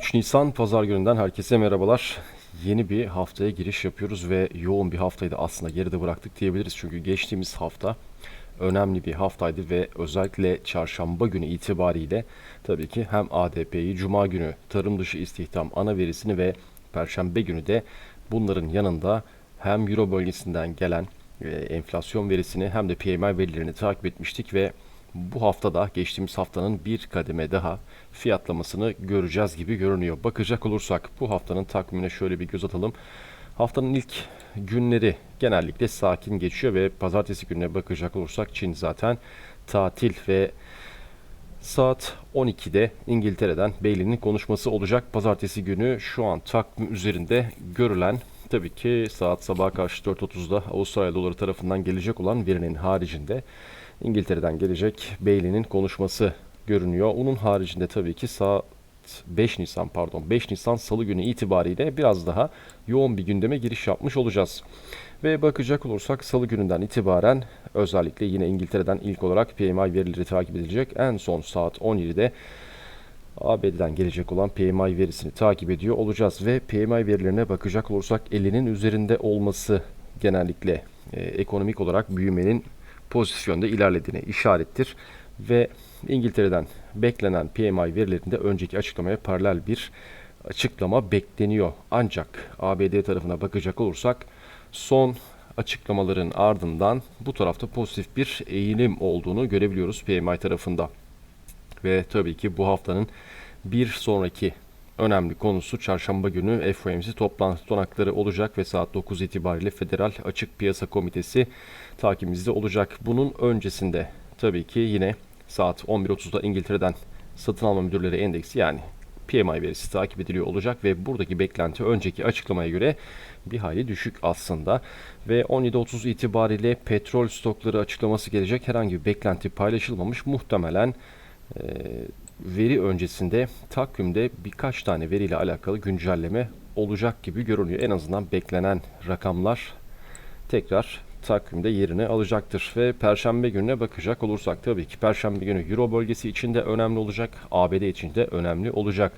3 Nisan Pazar gününden herkese merhabalar. Yeni bir haftaya giriş yapıyoruz ve yoğun bir haftayı da aslında geride bıraktık diyebiliriz. Çünkü geçtiğimiz hafta önemli bir haftaydı ve özellikle çarşamba günü itibariyle tabii ki hem ADP'yi, cuma günü tarım dışı istihdam ana verisini ve perşembe günü de bunların yanında hem Euro bölgesinden gelen e, enflasyon verisini hem de PMI verilerini takip etmiştik ve bu hafta da geçtiğimiz haftanın bir kademe daha fiyatlamasını göreceğiz gibi görünüyor. Bakacak olursak bu haftanın takvimine şöyle bir göz atalım. Haftanın ilk günleri genellikle sakin geçiyor ve pazartesi gününe bakacak olursak Çin zaten tatil ve saat 12'de İngiltere'den Bailey'nin konuşması olacak. Pazartesi günü şu an takvim üzerinde görülen tabii ki saat sabaha karşı 4.30'da Avustralya doları tarafından gelecek olan verinin haricinde İngiltere'den gelecek Bailey'nin konuşması görünüyor. Onun haricinde tabii ki saat 5 Nisan pardon 5 Nisan Salı günü itibariyle biraz daha yoğun bir gündeme giriş yapmış olacağız. Ve bakacak olursak Salı gününden itibaren özellikle yine İngiltere'den ilk olarak PMI verileri takip edilecek. En son saat 17'de ABD'den gelecek olan PMI verisini takip ediyor olacağız ve PMI verilerine bakacak olursak 50'nin üzerinde olması genellikle e, ekonomik olarak büyümenin pozitif yönde ilerlediğine işarettir ve İngiltere'den beklenen PMI verilerinde önceki açıklamaya paralel bir açıklama bekleniyor. Ancak ABD tarafına bakacak olursak son açıklamaların ardından bu tarafta pozitif bir eğilim olduğunu görebiliyoruz PMI tarafında. Ve tabii ki bu haftanın bir sonraki önemli konusu çarşamba günü FOMC toplantı tutanakları olacak ve saat 9 itibariyle Federal Açık Piyasa Komitesi takibimizde olacak. Bunun öncesinde tabii ki yine saat 11.30'da İngiltere'den satın alma müdürleri endeksi yani PMI verisi takip ediliyor olacak ve buradaki beklenti önceki açıklamaya göre bir hayli düşük aslında. Ve 17.30 itibariyle petrol stokları açıklaması gelecek. Herhangi bir beklenti paylaşılmamış. Muhtemelen veri öncesinde takvimde birkaç tane veriyle alakalı güncelleme olacak gibi görünüyor. En azından beklenen rakamlar tekrar takvimde yerini alacaktır. Ve Perşembe gününe bakacak olursak tabii ki Perşembe günü Euro bölgesi için de önemli olacak, ABD için de önemli olacak.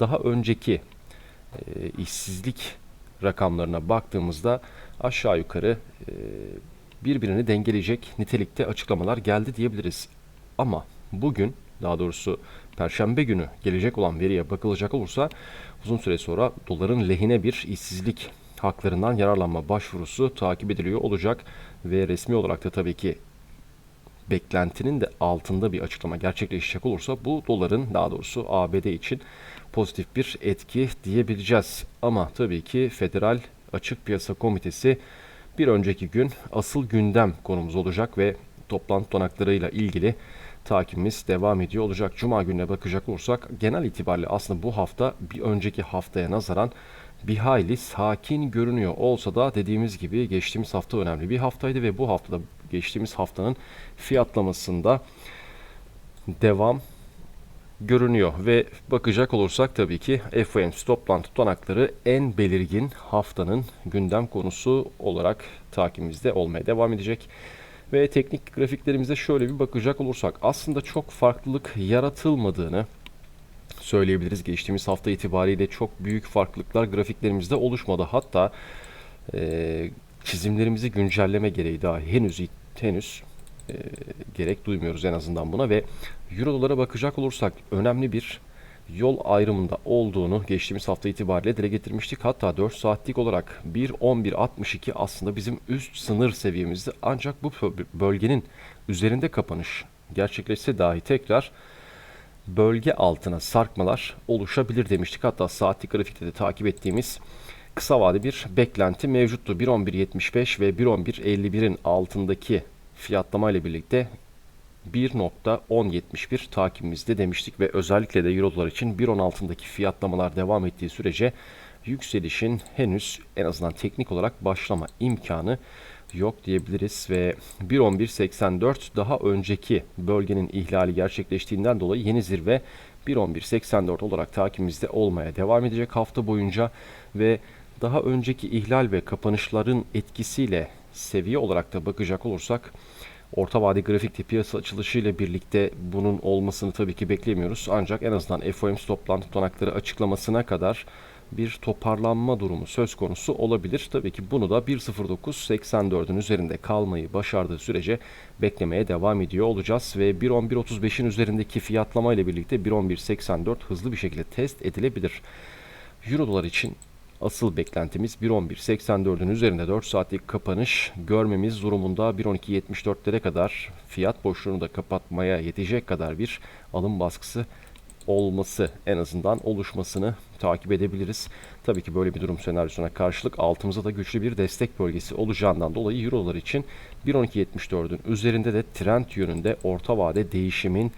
Daha önceki e, işsizlik rakamlarına baktığımızda aşağı yukarı e, birbirini dengeleyecek nitelikte açıklamalar geldi diyebiliriz. Ama bugün daha doğrusu Perşembe günü gelecek olan veriye bakılacak olursa uzun süre sonra doların lehine bir işsizlik haklarından yararlanma başvurusu takip ediliyor olacak ve resmi olarak da tabii ki beklentinin de altında bir açıklama gerçekleşecek olursa bu doların daha doğrusu ABD için pozitif bir etki diyebileceğiz. Ama tabii ki Federal Açık Piyasa Komitesi bir önceki gün asıl gündem konumuz olacak ve toplantı tutanaklarıyla ilgili takibimiz devam ediyor olacak. Cuma gününe bakacak olursak genel itibariyle aslında bu hafta bir önceki haftaya nazaran bir hayli sakin görünüyor olsa da dediğimiz gibi geçtiğimiz hafta önemli bir haftaydı ve bu haftada geçtiğimiz haftanın fiyatlamasında devam görünüyor ve bakacak olursak tabii ki FOMC toplantı tutanakları en belirgin haftanın gündem konusu olarak takibimizde olmaya devam edecek. Ve teknik grafiklerimize şöyle bir bakacak olursak aslında çok farklılık yaratılmadığını söyleyebiliriz. Geçtiğimiz hafta itibariyle çok büyük farklılıklar grafiklerimizde oluşmadı. Hatta e, çizimlerimizi güncelleme gereği daha henüz henüz e, gerek duymuyoruz en azından buna ve Euro dolara bakacak olursak önemli bir yol ayrımında olduğunu geçtiğimiz hafta itibariyle dile getirmiştik. Hatta 4 saatlik olarak 1.11.62 aslında bizim üst sınır seviyemizdi. Ancak bu bölgenin üzerinde kapanış gerçekleşse dahi tekrar bölge altına sarkmalar oluşabilir demiştik. Hatta saatlik grafikte de takip ettiğimiz kısa vade bir beklenti mevcuttu. 1.11.75 ve 1.11.51'in altındaki fiyatlama ile birlikte 1.1071 takibimizde demiştik ve özellikle de Euro dolar için 1.10 fiyatlamalar devam ettiği sürece yükselişin henüz en azından teknik olarak başlama imkanı yok diyebiliriz ve 1.11.84 daha önceki bölgenin ihlali gerçekleştiğinden dolayı yeni zirve 1.11.84 olarak takibimizde olmaya devam edecek hafta boyunca ve daha önceki ihlal ve kapanışların etkisiyle seviye olarak da bakacak olursak Orta vade grafikte piyasa açılışıyla birlikte bunun olmasını tabii ki beklemiyoruz. Ancak en azından FOMC toplantı tutanakları açıklamasına kadar bir toparlanma durumu söz konusu olabilir. Tabii ki bunu da 1.09.84'ün üzerinde kalmayı başardığı sürece beklemeye devam ediyor olacağız ve 1.11.35'in üzerindeki fiyatlama ile birlikte 1.11.84 hızlı bir şekilde test edilebilir. Euro dolar için asıl beklentimiz 1.11.84'ün üzerinde 4 saatlik kapanış görmemiz durumunda 1.12.74'lere kadar fiyat boşluğunu da kapatmaya yetecek kadar bir alım baskısı olması en azından oluşmasını takip edebiliriz. Tabii ki böyle bir durum senaryosuna karşılık altımıza da güçlü bir destek bölgesi olacağından dolayı Eurolar için 1.12.74'ün üzerinde de trend yönünde orta vade değişimin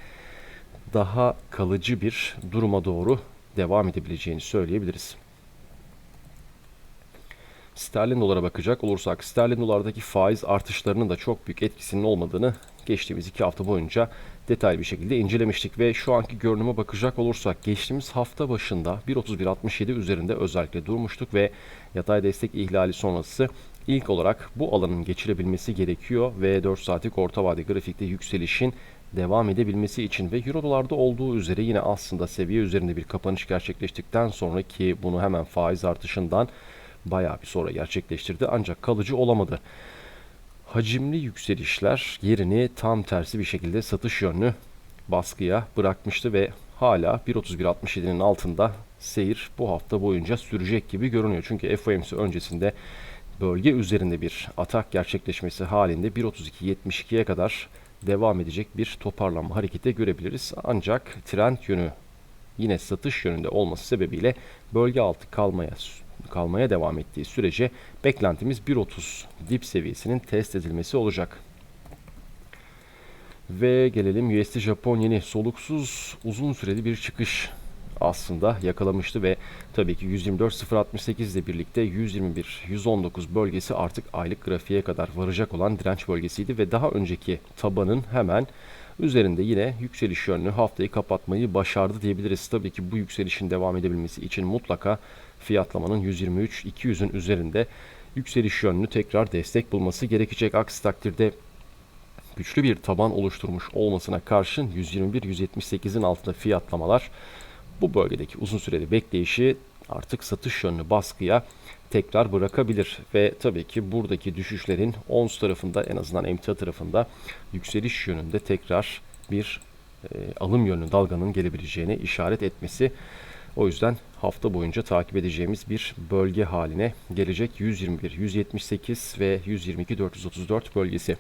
daha kalıcı bir duruma doğru devam edebileceğini söyleyebiliriz. Sterlin dolara bakacak olursak sterlin dolardaki faiz artışlarının da çok büyük etkisinin olmadığını geçtiğimiz iki hafta boyunca detaylı bir şekilde incelemiştik ve şu anki görünüme bakacak olursak geçtiğimiz hafta başında 1.31.67 üzerinde özellikle durmuştuk ve yatay destek ihlali sonrası ilk olarak bu alanın geçilebilmesi gerekiyor ve 4 saatlik orta vade grafikte yükselişin devam edebilmesi için ve euro dolarda olduğu üzere yine aslında seviye üzerinde bir kapanış gerçekleştikten sonra ki bunu hemen faiz artışından bayağı bir sonra gerçekleştirdi ancak kalıcı olamadı. Hacimli yükselişler yerini tam tersi bir şekilde satış yönlü baskıya bırakmıştı ve hala 1.31.67'nin altında seyir bu hafta boyunca sürecek gibi görünüyor. Çünkü FOMC öncesinde bölge üzerinde bir atak gerçekleşmesi halinde 1.32.72'ye kadar devam edecek bir toparlanma hareketi görebiliriz. Ancak trend yönü yine satış yönünde olması sebebiyle bölge altı kalmaya kalmaya devam ettiği sürece beklentimiz 1.30 dip seviyesinin test edilmesi olacak. Ve gelelim USD Japon yeni soluksuz uzun süreli bir çıkış aslında yakalamıştı ve tabii ki 124.068 ile birlikte 121-119 bölgesi artık aylık grafiğe kadar varacak olan direnç bölgesiydi ve daha önceki tabanın hemen üzerinde yine yükseliş yönlü haftayı kapatmayı başardı diyebiliriz. Tabii ki bu yükselişin devam edebilmesi için mutlaka fiyatlamanın 123-200'ün üzerinde yükseliş yönlü tekrar destek bulması gerekecek. Aksi takdirde güçlü bir taban oluşturmuş olmasına karşın 121-178'in altında fiyatlamalar bu bölgedeki uzun süreli bekleyişi artık satış yönlü baskıya tekrar bırakabilir ve tabii ki buradaki düşüşlerin ons tarafında en azından emtia tarafında yükseliş yönünde tekrar bir e, alım yönlü dalganın gelebileceğine işaret etmesi o yüzden hafta boyunca takip edeceğimiz bir bölge haline gelecek 121, 178 ve 122 434 bölgesi.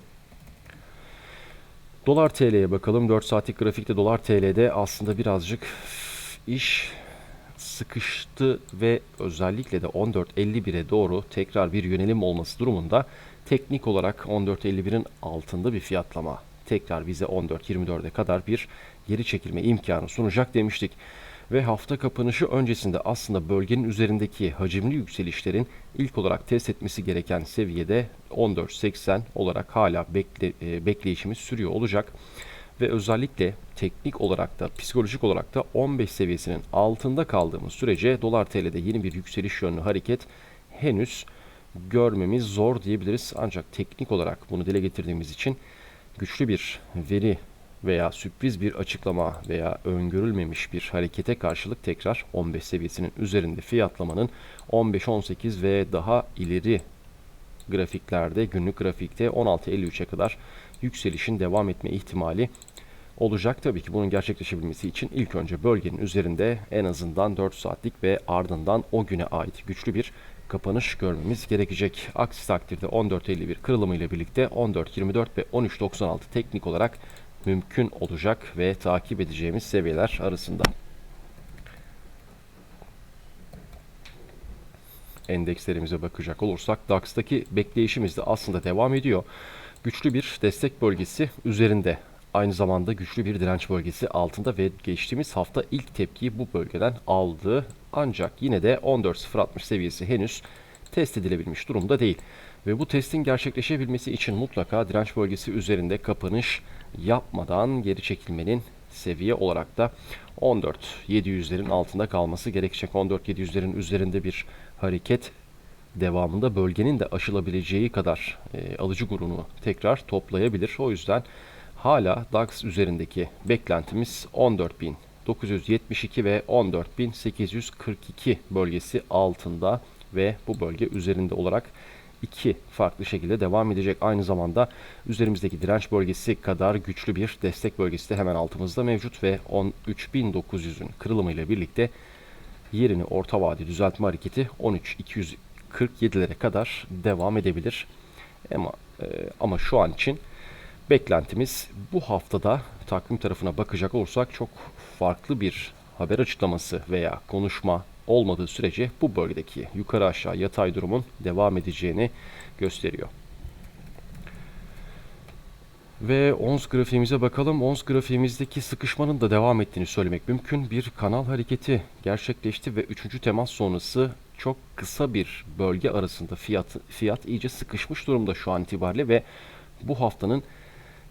Dolar TL'ye bakalım. 4 saatlik grafikte dolar TL'de aslında birazcık iş sıkıştı ve özellikle de 14.51'e doğru tekrar bir yönelim olması durumunda teknik olarak 14.51'in altında bir fiyatlama tekrar bize 14.24'e kadar bir geri çekilme imkanı sunacak demiştik ve hafta kapanışı öncesinde aslında bölgenin üzerindeki hacimli yükselişlerin ilk olarak test etmesi gereken seviyede 14.80 olarak hala bekle, e, bekleyişimiz sürüyor olacak. Ve özellikle teknik olarak da psikolojik olarak da 15 seviyesinin altında kaldığımız sürece dolar TL'de yeni bir yükseliş yönlü hareket henüz görmemiz zor diyebiliriz. Ancak teknik olarak bunu dile getirdiğimiz için güçlü bir veri veya sürpriz bir açıklama veya öngörülmemiş bir harekete karşılık tekrar 15 seviyesinin üzerinde fiyatlamanın 15-18 ve daha ileri grafiklerde günlük grafikte 16.53'e kadar yükselişin devam etme ihtimali olacak. Tabii ki bunun gerçekleşebilmesi için ilk önce bölgenin üzerinde en azından 4 saatlik ve ardından o güne ait güçlü bir kapanış görmemiz gerekecek. Aksi takdirde 14.51 kırılımı ile birlikte 14.24 ve 13.96 teknik olarak mümkün olacak ve takip edeceğimiz seviyeler arasında. Endekslerimize bakacak olursak DAX'taki bekleyişimiz de aslında devam ediyor. Güçlü bir destek bölgesi üzerinde aynı zamanda güçlü bir direnç bölgesi altında ve geçtiğimiz hafta ilk tepkiyi bu bölgeden aldı. Ancak yine de 14.060 seviyesi henüz test edilebilmiş durumda değil. Ve bu testin gerçekleşebilmesi için mutlaka direnç bölgesi üzerinde kapanış yapmadan geri çekilmenin seviye olarak da 14.700'lerin altında kalması gerekecek. 14.700'lerin üzerinde bir hareket devamında bölgenin de aşılabileceği kadar e, alıcı grubunu tekrar toplayabilir. O yüzden hala DAX üzerindeki beklentimiz 14.972 ve 14.842 bölgesi altında ve bu bölge üzerinde olarak iki farklı şekilde devam edecek. Aynı zamanda üzerimizdeki direnç bölgesi kadar güçlü bir destek bölgesi de hemen altımızda mevcut ve 13.900'ün kırılımıyla birlikte yerini orta vade düzeltme hareketi 13.247'lere kadar devam edebilir. Ama e, ama şu an için beklentimiz bu haftada takvim tarafına bakacak olursak çok farklı bir haber açıklaması veya konuşma olmadığı sürece bu bölgedeki yukarı aşağı yatay durumun devam edeceğini gösteriyor. Ve ons grafiğimize bakalım. Ons grafiğimizdeki sıkışmanın da devam ettiğini söylemek mümkün. Bir kanal hareketi gerçekleşti ve üçüncü temas sonrası çok kısa bir bölge arasında fiyat fiyat iyice sıkışmış durumda şu an itibariyle ve bu haftanın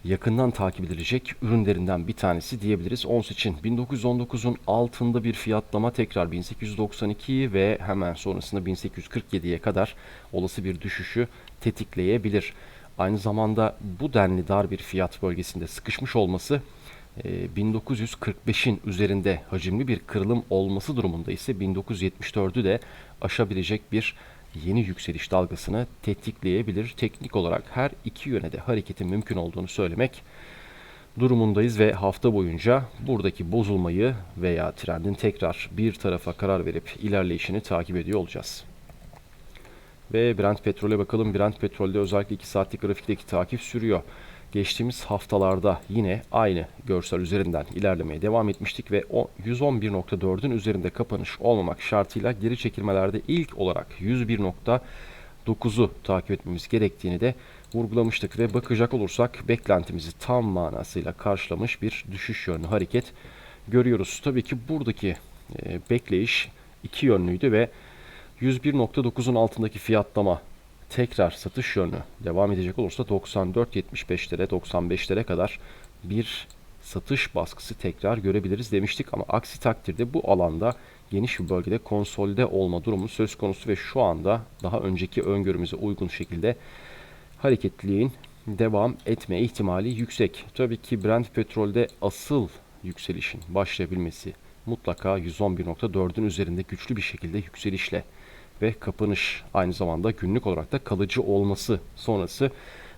yakından takip edilecek ürünlerinden bir tanesi diyebiliriz. Ons için 1919'un altında bir fiyatlama tekrar 1892 ve hemen sonrasında 1847'ye kadar olası bir düşüşü tetikleyebilir. Aynı zamanda bu denli dar bir fiyat bölgesinde sıkışmış olması 1945'in üzerinde hacimli bir kırılım olması durumunda ise 1974'ü de aşabilecek bir yeni yükseliş dalgasını tetikleyebilir. Teknik olarak her iki yöne de hareketin mümkün olduğunu söylemek durumundayız ve hafta boyunca buradaki bozulmayı veya trendin tekrar bir tarafa karar verip ilerleyişini takip ediyor olacağız. Ve Brent petrole bakalım. Brent petrolde özellikle 2 saatlik grafikteki takip sürüyor. Geçtiğimiz haftalarda yine aynı görsel üzerinden ilerlemeye devam etmiştik ve 111.4'ün üzerinde kapanış olmamak şartıyla geri çekilmelerde ilk olarak 101.9'u takip etmemiz gerektiğini de vurgulamıştık ve bakacak olursak beklentimizi tam manasıyla karşılamış bir düşüş yönlü hareket görüyoruz. Tabii ki buradaki e, bekleyiş iki yönlüydü ve 101.9'un altındaki fiyatlama tekrar satış yönü devam edecek olursa 94.75'lere 95'lere kadar bir satış baskısı tekrar görebiliriz demiştik ama aksi takdirde bu alanda geniş bir bölgede konsolide olma durumu söz konusu ve şu anda daha önceki öngörümüze uygun şekilde hareketliliğin devam etme ihtimali yüksek. Tabii ki Brent petrolde asıl yükselişin başlayabilmesi mutlaka 111.4'ün üzerinde güçlü bir şekilde yükselişle ve kapanış aynı zamanda günlük olarak da kalıcı olması sonrası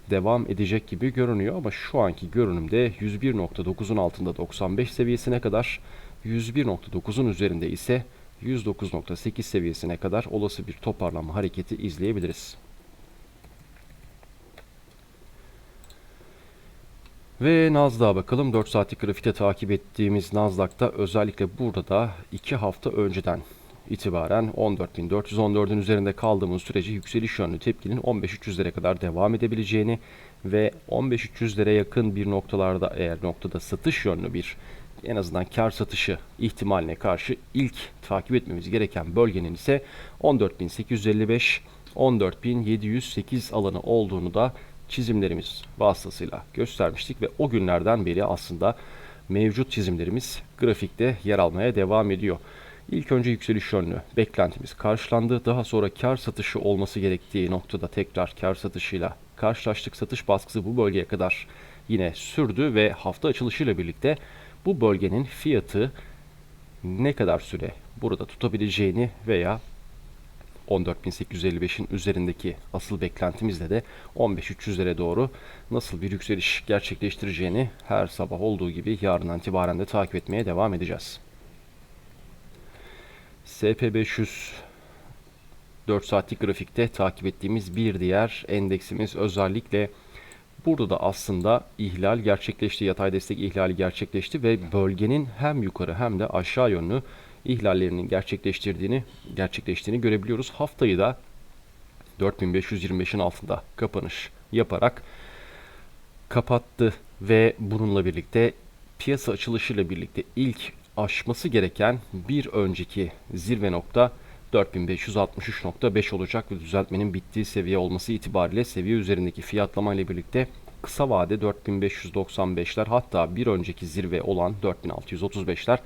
devam edecek gibi görünüyor ama şu anki görünümde 101.9'un altında 95 seviyesine kadar 101.9'un üzerinde ise 109.8 seviyesine kadar olası bir toparlanma hareketi izleyebiliriz. Ve Nasdaq'a bakalım. 4 saatlik grafikte takip ettiğimiz Nasdaq'ta özellikle burada da 2 hafta önceden itibaren 14.414'ün üzerinde kaldığımız sürece yükseliş yönlü tepkinin 15.300'lere kadar devam edebileceğini ve 15.300'lere yakın bir noktalarda eğer noktada satış yönlü bir en azından kar satışı ihtimaline karşı ilk takip etmemiz gereken bölgenin ise 14.855 14.708 alanı olduğunu da çizimlerimiz vasıtasıyla göstermiştik ve o günlerden beri aslında mevcut çizimlerimiz grafikte yer almaya devam ediyor. İlk önce yükseliş yönlü beklentimiz karşılandı. Daha sonra kar satışı olması gerektiği noktada tekrar kar satışıyla karşılaştık. Satış baskısı bu bölgeye kadar yine sürdü ve hafta açılışıyla birlikte bu bölgenin fiyatı ne kadar süre burada tutabileceğini veya 14.855'in üzerindeki asıl beklentimizle de 15.300'lere doğru nasıl bir yükseliş gerçekleştireceğini her sabah olduğu gibi yarından itibaren de takip etmeye devam edeceğiz. SP500 4 saatlik grafikte takip ettiğimiz bir diğer endeksimiz özellikle burada da aslında ihlal gerçekleşti. Yatay destek ihlali gerçekleşti ve bölgenin hem yukarı hem de aşağı yönlü ihlallerinin gerçekleştirdiğini gerçekleştiğini görebiliyoruz. Haftayı da 4525'in altında kapanış yaparak kapattı ve bununla birlikte piyasa açılışıyla birlikte ilk aşması gereken bir önceki zirve nokta 4563.5 olacak ve düzeltmenin bittiği seviye olması itibariyle seviye üzerindeki fiyatlama ile birlikte kısa vade 4595'ler hatta bir önceki zirve olan 4635'ler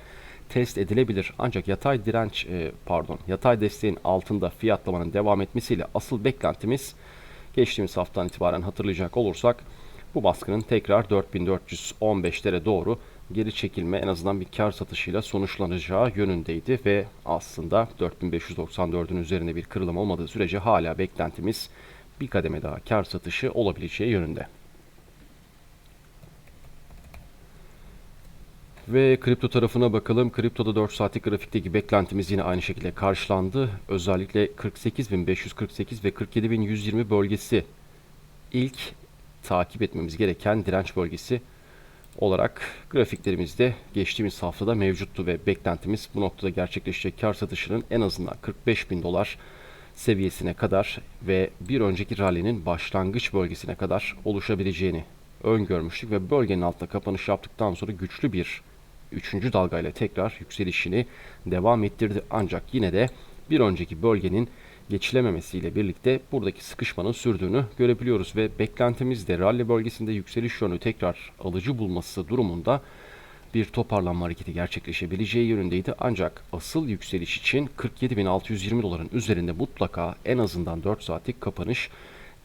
test edilebilir. Ancak yatay direnç e, pardon yatay desteğin altında fiyatlamanın devam etmesiyle asıl beklentimiz geçtiğimiz haftadan itibaren hatırlayacak olursak bu baskının tekrar 4415'lere doğru geri çekilme en azından bir kar satışıyla sonuçlanacağı yönündeydi ve aslında 4594'ün üzerinde bir kırılım olmadığı sürece hala beklentimiz bir kademe daha kar satışı olabileceği yönünde. Ve kripto tarafına bakalım. Kriptoda 4 saatlik grafikteki beklentimiz yine aynı şekilde karşılandı. Özellikle 48.548 ve 47.120 bölgesi ilk takip etmemiz gereken direnç bölgesi olarak grafiklerimizde geçtiğimiz haftada mevcuttu ve beklentimiz bu noktada gerçekleşecek kar satışının en azından 45 bin dolar seviyesine kadar ve bir önceki rally'nin başlangıç bölgesine kadar oluşabileceğini öngörmüştük ve bölgenin altında kapanış yaptıktan sonra güçlü bir üçüncü dalgayla tekrar yükselişini devam ettirdi. Ancak yine de bir önceki bölgenin geçilememesiyle birlikte buradaki sıkışmanın sürdüğünü görebiliyoruz ve beklentimiz de rally bölgesinde yükseliş yönü tekrar alıcı bulması durumunda bir toparlanma hareketi gerçekleşebileceği yönündeydi. Ancak asıl yükseliş için 47.620 doların üzerinde mutlaka en azından 4 saatlik kapanış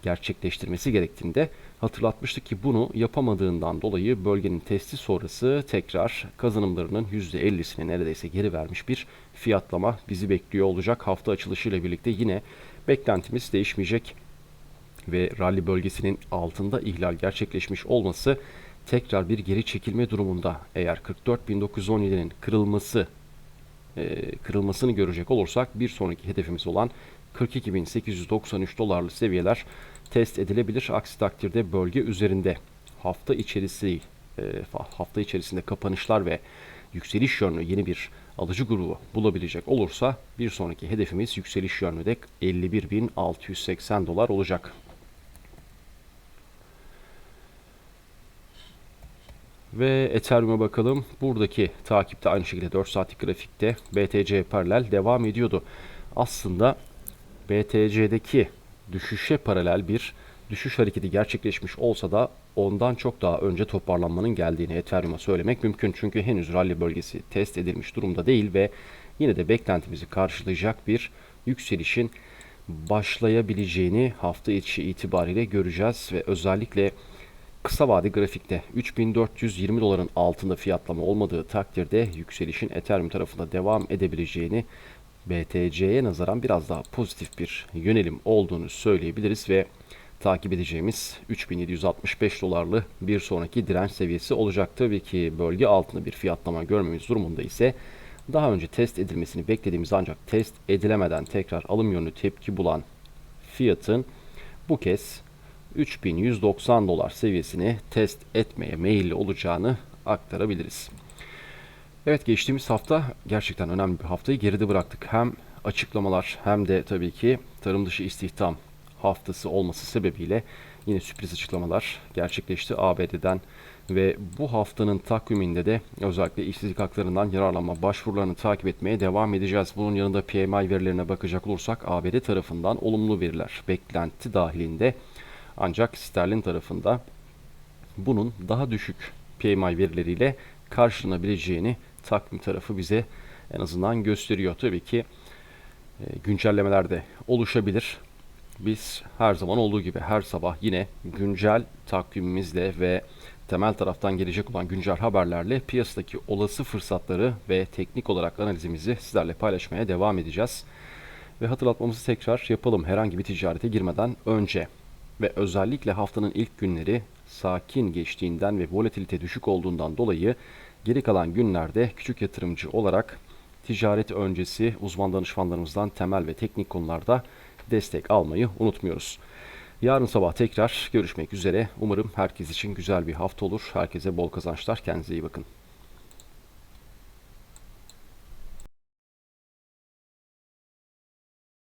gerçekleştirmesi gerektiğinde hatırlatmıştık ki bunu yapamadığından dolayı bölgenin testi sonrası tekrar kazanımlarının %50'sini neredeyse geri vermiş bir fiyatlama bizi bekliyor olacak. Hafta açılışıyla birlikte yine beklentimiz değişmeyecek ve rally bölgesinin altında ihlal gerçekleşmiş olması tekrar bir geri çekilme durumunda eğer 44.917'nin kırılması e, kırılmasını görecek olursak bir sonraki hedefimiz olan 42.893 dolarlı seviyeler test edilebilir. Aksi takdirde bölge üzerinde hafta içerisi e, hafta içerisinde kapanışlar ve yükseliş yönlü yeni bir alıcı grubu bulabilecek olursa bir sonraki hedefimiz yükseliş yönlü de 51.680 dolar olacak. Ve Ethereum'a bakalım. Buradaki takipte aynı şekilde 4 saatlik grafikte BTC paralel devam ediyordu. Aslında BTC'deki düşüşe paralel bir düşüş hareketi gerçekleşmiş olsa da ondan çok daha önce toparlanmanın geldiğini Ethereum'a söylemek mümkün. Çünkü henüz rally bölgesi test edilmiş durumda değil ve yine de beklentimizi karşılayacak bir yükselişin başlayabileceğini hafta içi itibariyle göreceğiz ve özellikle kısa vade grafikte 3420 doların altında fiyatlama olmadığı takdirde yükselişin Ethereum tarafında devam edebileceğini BTC'ye nazaran biraz daha pozitif bir yönelim olduğunu söyleyebiliriz ve takip edeceğimiz 3765 dolarlı bir sonraki direnç seviyesi olacak. Tabii ki bölge altında bir fiyatlama görmemiz durumunda ise daha önce test edilmesini beklediğimiz ancak test edilemeden tekrar alım yönlü tepki bulan fiyatın bu kez 3190 dolar seviyesini test etmeye meyilli olacağını aktarabiliriz. Evet geçtiğimiz hafta gerçekten önemli bir haftayı geride bıraktık. Hem açıklamalar hem de tabii ki tarım dışı istihdam haftası olması sebebiyle yine sürpriz açıklamalar gerçekleşti ABD'den ve bu haftanın takviminde de özellikle işsizlik haklarından yararlanma başvurularını takip etmeye devam edeceğiz. Bunun yanında PMI verilerine bakacak olursak ABD tarafından olumlu veriler beklenti dahilinde ancak sterlin tarafında bunun daha düşük PMI verileriyle karşılanabileceğini takvim tarafı bize en azından gösteriyor. Tabii ki e, güncellemeler de oluşabilir. Biz her zaman olduğu gibi her sabah yine güncel takvimimizle ve temel taraftan gelecek olan güncel haberlerle piyasadaki olası fırsatları ve teknik olarak analizimizi sizlerle paylaşmaya devam edeceğiz. Ve hatırlatmamızı tekrar yapalım herhangi bir ticarete girmeden önce ve özellikle haftanın ilk günleri sakin geçtiğinden ve volatilite düşük olduğundan dolayı Geri kalan günlerde küçük yatırımcı olarak ticaret öncesi uzman danışmanlarımızdan temel ve teknik konularda destek almayı unutmuyoruz. Yarın sabah tekrar görüşmek üzere. Umarım herkes için güzel bir hafta olur. Herkese bol kazançlar. Kendinize iyi bakın.